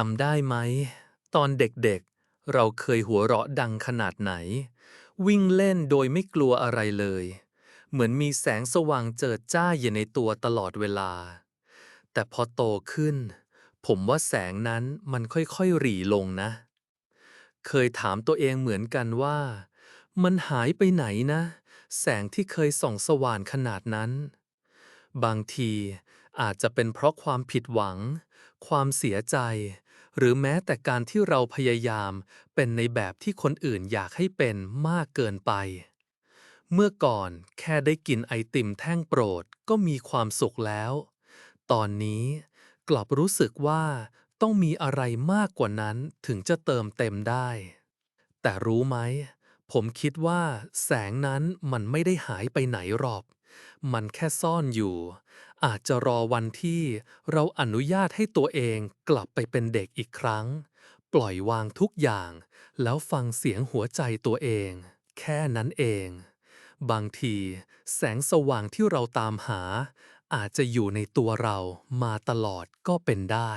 จำได้ไหม ตอนเด็กๆ เราเคยหัวเราะดังขนาดไหน วิ่งเล่นโดยไม่กลัวอะไรเลย เหมือนมีแสงสว่างเจิดจ้าอยู่ในตัวตลอดเวลา แต่พอโตขึ้น ผมว่าแสงนั้นมันค่อยๆหรี่ลงนะ เคยถามตัวเองเหมือนกันว่า มันหายไปไหนนะ แสงที่เคยส่องสว่างขนาดนั้น บางที อาจจะเป็นเพราะความผิดหวัง ความเสียใจ หรือแม้แต่การที่เราพยายามเป็นในแบบที่คนอื่นอยากให้เป็นมากเกินไป เมื่อก่อนแค่ได้กินไอติมแท่งโปรดก็มีความสุขแล้ว ตอนนี้กลับรู้สึกว่าต้องมีอะไรมากกว่านั้นถึงจะเติมเต็มได้ แต่รู้ไหม ผมคิดว่าแสงนั้นมันไม่ได้หายไปไหนหรอก มันแค่ซ่อนอยู่ อาจจะรอวันที่เราอนุญาตให้ตัวเองกลับไปเป็นเด็กอีกครั้ง ปล่อยวางทุกอย่าง แล้วฟังเสียงหัวใจตัวเอง แค่นั้นเอง บางที แสงสว่างที่เราตามหา อาจจะอยู่ในตัวเรามาตลอดก็เป็นได้